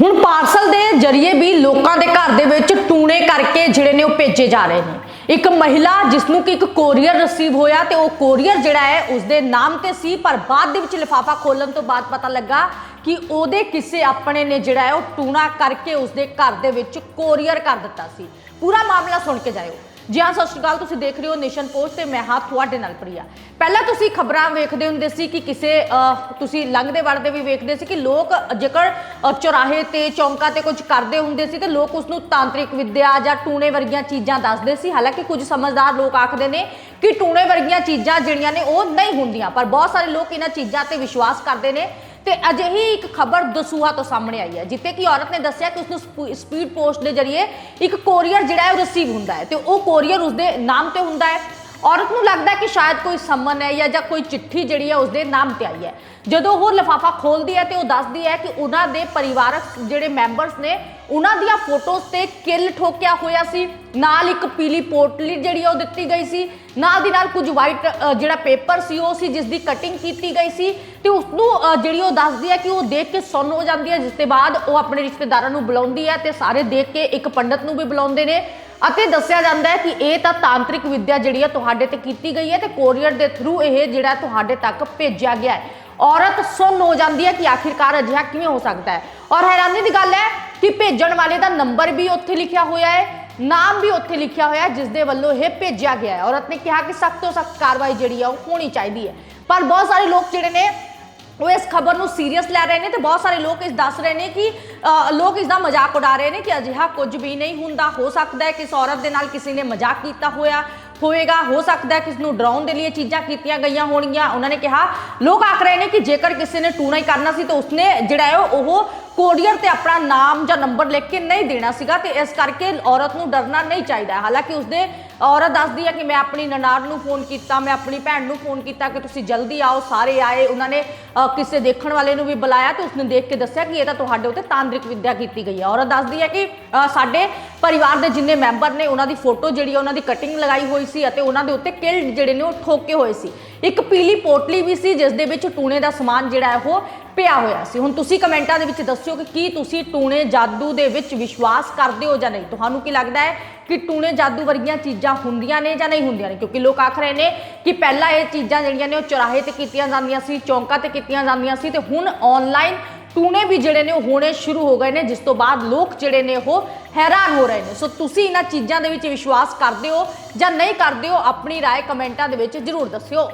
ਹੁਣ ਪਾਰਸਲ ਦੇ ਜ਼ਰੀਏ ਵੀ ਲੋਕਾਂ ਦੇ ਘਰ ਦੇ ਵਿੱਚ ਟੂਣੇ ਕਰਕੇ ਜਿਹੜੇ ਨੇ ਉਹ ਭੇਜੇ ਜਾ ਰਹੇ ਨੇ। ਇੱਕ ਮਹਿਲਾ ਜਿਸ ਨੂੰ ਕਿ ਇੱਕ ਕੋਰੀਅਰ ਰਿਸੀਵ ਹੋਇਆ ਤੇ ਉਹ ਕੋਰੀਅਰ ਜਿਹੜਾ ਹੈ, ਉਸਦੇ ਨਾਮ ਤੇ ਸੀ, ਪਰ ਬਾਅਦ ਦੇ ਵਿੱਚ ਲਿਫਾਫਾ ਖੋਲਣ ਤੋਂ ਬਾਅਦ ਪਤਾ ਲੱਗਾ ਕਿ ਉਹਦੇ ਕਿਸੇ ਆਪਣੇ ਨੇ ਜਿਹੜਾ ਹੈ, ਉਹ ਟੂਣਾ ਕਰਕੇ ਉਸਦੇ ਘਰ ਦੇ ਵਿੱਚ ਕੋਰੀਅਰ ਕਰ ਦਿੱਤਾ ਸੀ। ਪੂਰਾ ਮਾਮਲਾ ਸੁਣ ਕੇ ਜਾਇਓ। ਜੀ ਹਾਂ ਸਤਿ ਸ਼੍ਰੀ ਅਕਾਲ ਤੁਸੀਂ ਦੇਖ ਰਹੇ ਹੋ ਨੇਸ਼ਨ ਪੋਸਟ ਤੇ ਮੈਂ ਹਾਂ ਤੁਹਾਡੇ ਨਾਲ ਪ੍ਰਿਆ। ਪਹਿਲਾਂ ਤੁਸੀਂ ਖਬਰਾਂ ਵੇਖਦੇ ਹੁੰਦੇ ਸੀ ਕਿ ਕਿਸੇ ਤੁਸੀਂ ਲੰਘਦੇ ਵੜਦੇ ਵੀ ਵੇਖਦੇ ਸੀ ਕਿ ਲੋਕ ਜੇਕਰ ਅਹ, ਚੌਰਾਹੇ ਤੇ ਚੌਂਕਾਂ ਤੇ ਕੁਝ ਕਰਦੇ ਹੁੰਦੇ ਸੀ ਤੇ ਲੋਕ ਉਸ ਨੂੰ ਤਾਂਤਰਿਕ ਵਿੱਦਿਆ ਜਾਂ ਟੂਣੇ ਵਰਗੀਆਂ ਚੀਜ਼ਾਂ ਦੱਸਦੇ ਸੀ। ਹਾਲਾਂਕਿ ਕੁਝ ਸਮਝਦਾਰ ਲੋਕ ਆਖਦੇ ਨੇ ਕਿ ਟੂਣੇ ਵਰਗੀਆਂ ਚੀਜ਼ਾਂ ਜਿਹੜੀਆਂ ਨੇ ਉਹ ਨਹੀਂ ਹੁੰਦੀਆਂ ਪਰ ਬਹੁਤ ਸਾਰੇ ਲੋਕ ਇਹਨਾਂ ਚੀਜ਼ਾਂ ਤੇ ਵਿਸ਼ਵਾਸ ਕਰਦੇ ਨੇ। ਤੇ ਅਜਿਹੀ ਇੱਕ ਖਬਰ ਦਸੂਹਾ ਤੋਂ ਸਾਹਮਣੇ ਆਈ ਹੈ, ਜਿੱਥੇ ਕਿ ਔਰਤ ਨੇ ਦੱਸਿਆ ਕਿ ਉਸ ਨੂੰ ਸਪੀਡ ਪੋਸਟ ਦੇ ਜ਼ਰੀਏ ਇੱਕ ਕੋਰੀਅਰ ਜਿਹੜਾ ਹੈ ਉਹ ਰਿਸੀਵ ਹੁੰਦਾ ਹੈ ਤੇ ਉਹ ਕੋਰੀਅਰ ਉਸਦੇ ਨਾਮ ਤੇ ਹੁੰਦਾ ਹੈ। ਔਰਤ ਨੂੰ ਲੱਗਦਾ ਕਿ ਸ਼ਾਇਦ ਕੋਈ ਸੰਮਨ ਹੈ ਜਾਂ ਜਾਂ ਕੋਈ ਚਿੱਠੀ ਜਿਹੜੀ ਹੈ ਉਸਦੇ ਨਾਮ ਤੇ ਆਈ ਹੈ। ਜਦੋਂ ਉਹ ਲਿਫਾਫਾ ਖੋਲਦੀ ਹੈ ਤੇ ਉਹ ਦੱਸਦੀ ਹੈ ਕਿ ਉਹਨਾਂ ਦੇ ਪਰਿਵਾਰਕ ਜਿਹੜੇ ਮੈਂਬਰਸ ਨੇ, ਉਹਨਾਂ ਦੀਆਂ ਫੋਟੋਜ਼ ਤੇ ਕਿੱਲ ਠੋਕਿਆ ਹੋਇਆ ਸੀ। ਨਾਲ ਇੱਕ ਪੀਲੀ ਪੋਟਲੀ ਜਿਹੜੀ ਉਹ ਦਿੱਤੀ ਗਈ ਸੀ। ਨਾਲ ਦੀ ਨਾਲ ਕੁਝ ਵਾਈਟ ਜਿਹੜਾ ਪੇਪਰ ਸੀ ਉਹ ਸੀ ਜਿਸ ਦੀ ਕਟਿੰਗ ਕੀਤੀ ਗਈ ਸੀ ਤੇ ਉਸ ਨੂੰ ਜਿਹੜੀ ਉਹ ਦੱਸਦੀ ਹੈ ਕਿ ਉਹ ਦੇਖ ਕੇ ਸੁੰਨ ਹੋ ਜਾਂਦੀ ਹੈ, ਜਿਸ ਦੇ ਬਾਅਦ ਉਹ ਆਪਣੇ ਰਿਸ਼ਤੇਦਾਰਾਂ ਨੂੰ ਬੁਲਾਉਂਦੀ ਹੈ ਤੇ ਸਾਰੇ ਦੇਖ ਕੇ ਇੱਕ ਪੰਡਤ ਨੂੰ ਵੀ ਬੁਲਾਉਂਦੇ ਨੇ। ਅਤੇ ਦੱਸਿਆ ਜਾਂਦਾ ਹੈ ਕਿ ਇਹ ਤਾਂ ਤਾਂਤਰਿਕ ਵਿੱਦਿਆ ਜਿਹੜੀ ਹੈ ਤੁਹਾਡੇ ਤੇ ਕੀਤੀ ਗਈ ਹੈ ਤੇ ਕੋਰੀਅਰ ਦੇ ਥਰੂ ਇਹ ਜਿਹੜਾ ਤੁਹਾਡੇ ਤੱਕ ਭੇਜਿਆ ਗਿਆ ਹੈ। ਔਰਤ ਸੁੰਨ ਹੋ ਜਾਂਦੀ ਹੈ ਕਿ ਆਖਿਰਕਾਰ ਅਜਿਹਾ ਕਿਵੇਂ ਹੋ ਸਕਦਾ ਹੈ। ਔਰ ਹੈਰਾਨੀ ਦੀ ਗੱਲ ਹੈ ਕਿ ਭੇਜਣ ਵਾਲੇ ਦਾ ਨੰਬਰ ਵੀ ਉੱਥੇ ਲਿਖਿਆ ਹੋਇਆ ਹੈ, ਨਾਮ ਵੀ ਉੱਥੇ ਲਿਖਿਆ ਹੋਇਆ ਜਿਸ ਦੇ ਵੱਲੋਂ ਇਹ ਭੇਜਿਆ ਗਿਆ ਹੈ। ਔਰਤ ਨੇ ਕਿਹਾ ਕਿ ਸਖਤ ਤੋਂ ਸਖਤ ਕਾਰਵਾਈ ਜਿਹੜੀ ਆ ਉਹ ਹੋਣੀ ਚਾਹੀਦੀ ਹੈ। ਪਰ ਬਹੁਤ ਸਾਰੇ ਲੋਕ ਜਿਹੜੇ ਨੇ ਉਹ ਇਸ ਖਬਰ ਨੂੰ ਸੀਰੀਅਸ ਲੈ ਰਹੇ ਨੇ ਤੇ ਬਹੁਤ ਸਾਰੇ ਲੋਕ ਇਸ ਦੱਸ ਰਹੇ ਨੇ ਕਿ ਲੋਕ ਇਸ ਦਾ ਮਜ਼ਾਕ ਉਡਾ ਰਹੇ ਨੇ ਕਿ ਅਜਿਹਾ ਕੁਝ ਵੀ ਨਹੀਂ ਹੁੰਦਾ। ਹੋ ਸਕਦਾ ਹੈ ਕਿ ਇਸ ਔਰਤ ਦੇ ਨਾਲ ਕਿਸੇ ਨੇ ਮਜ਼ਾਕ ਕੀਤਾ ਹੋਇਆ ਹੋਵੇਗਾ ਹੋ ਸਕਦਾ ਹੈ ਕਿਸ ਨੂੰ ਡਰਾਉਣ ਦੇ ਲਈ ਚੀਜ਼ਾਂ ਕੀਤੀਆਂ ਗਈਆਂ ਹੋਣਗੀਆਂ। ਉਹਨਾਂ ਨੇ ਕਿਹਾ, ਲੋਕ ਆਖ ਰਹੇ ਨੇ ਕਿ ਜੇਕਰ ਕਿਸੇ ਨੇ ਟੂਣਾ ਹੀ ਕਰਨਾ ਸੀ ਤਾਂ ਉਸਨੇ ਜਿਹੜਾ ਹੈ ਉਹ ਕੋਰੀਅਰ ਤੇ ਆਪਣਾ ਨਾਮ ਜਾਂ ਨੰਬਰ ਲਿਖ ਕੇ ਨਹੀਂ ਦੇਣਾ ਸੀਗਾ ਤੇ ਇਸ ਕਰਕੇ ਔਰਤ ਨੂੰ ਡਰਨਾ ਨਹੀਂ ਚਾਹੀਦਾ। ਹਾਲਾਂਕਿ ਉਸਦੇ ਔਰਤ ਦੱਸਦੀ ਹੈ ਕਿ ਮੈਂ ਆਪਣੀ ਨਨਾਣ ਨੂੰ ਫੋਨ ਕੀਤਾ, ਮੈਂ ਆਪਣੀ ਭੈਣ ਨੂੰ ਫੋਨ ਕੀਤਾ ਕਿ ਤੁਸੀਂ ਜਲਦੀ ਆਓ, ਸਾਰੇ ਆਏ। ਉਹਨਾਂ ਨੇ ਕਿਸੇ ਦੇਖਣ ਵਾਲੇ ਨੂੰ ਵੀ ਬੁਲਾਇਆ ਤੇ ਉਸਨੇ ਦੇਖ ਕੇ ਦੱਸਿਆ ਕਿ ਇਹ ਤਾਂ ਤੁਹਾਡੇ ਉੱਤੇ ਤਾਂਤਰਿਕ ਵਿੱਦਿਆ ਕੀਤੀ ਗਈ ਹੈ। ਔਰਤ ਦੱਸਦੀ ਹੈ ਕਿ ਸਾਡੇ ਪਰਿਵਾਰ ਦੇ ਜਿੰਨੇ ਮੈਂਬਰ ਨੇ, ਉਹਨਾਂ ਦੀ ਫੋਟੋ ਜਿਹੜੀ ਹੈ, ਉਹਨਾਂ ਦੀ ਕਟਿੰਗ ਲਗਾਈ ਹੋਈ ਸੀ ਅਤੇ ਉਹਨਾਂ ਦੇ ਉੱਤੇ ਕਿਲ ਜਿਹੜੇ ਨੇ ਉਹ ਠੋਕੇ ਹੋਏ ਸੀ। ਇੱਕ ਪੀਲੀ ਪੋਟਲੀ ਵੀ ਸੀ, ਜਿਸ ਦੇ ਵਿੱਚ ਟੂਣੇ ਦਾ ਸਮਾਨ ਜਿਹੜਾ ਹੈ ਉਹ ਪਿਆ ਹੋਇਆ ਸੀ ਹੁਣ ਤੁਸੀਂ ਕਮੈਂਟਾਂ ਦੇ ਵਿੱਚ ਦੱਸਿਓ ਕਿ ਕੀ ਤੁਸੀਂ ਟੂਣੇ ਜਾਦੂ ਦੇ ਵਿੱਚ ਵਿਸ਼ਵਾਸ ਕਰਦੇ ਹੋ ਜਾਂ ਨਹੀਂ ਤੁਹਾਨੂੰ ਕੀ ਲੱਗਦਾ ਹੈ ਕਿ ਟੂਣੇ ਜਾਦੂ ਵਰਗੀਆਂ ਚੀਜ਼ਾਂ ਹੁੰਦੀਆਂ ਨੇ ਜਾਂ ਨਹੀਂ ਹੁੰਦੀਆਂ ਨੇ ਕਿਉਂਕਿ ਲੋਕ ਆਖ ਰਹੇ ਨੇ ਕਿ ਪਹਿਲਾਂ ਇਹ ਚੀਜ਼ਾਂ ਜਿਹੜੀਆਂ ਨੇ ਉਹ ਚੁਰਾਹੇ ਤੇ ਕੀਤੀਆਂ ਜਾਂਦੀਆਂ ਸੀ ਚੌਂਕਾਂ ਤੇ ਕੀਤੀਆਂ ਜਾਂਦੀਆਂ ਸੀ ਤੇ ਹੁਣ ਆਨਲਾਈਨ ਟੂਣੇ ਵੀ ਜਿਹੜੇ ਨੇ ਉਹ ਹੋਣੇ ਸ਼ੁਰੂ ਹੋ ਗਏ ਨੇ ਜਿਸ ਤੋਂ ਬਾਅਦ ਲੋਕ ਜਿਹੜੇ ਨੇ ਉਹ ਹੈਰਾਨ ਹੋ ਰਹੇ ਨੇ ਸੋ ਤੁਸੀਂ ਇਹਨਾਂ ਚੀਜ਼ਾਂ ਦੇ ਵਿੱਚ ਵਿਸ਼ਵਾਸ ਕਰਦੇ ਹੋ ਜਾਂ ਨਹੀਂ ਕਰਦੇ ਹੋ ਆਪਣੀ رائے ਕਮੈਂਟਾਂ ਦੇ ਵਿੱਚ ਜ਼ਰੂਰ ਦੱਸਿਓ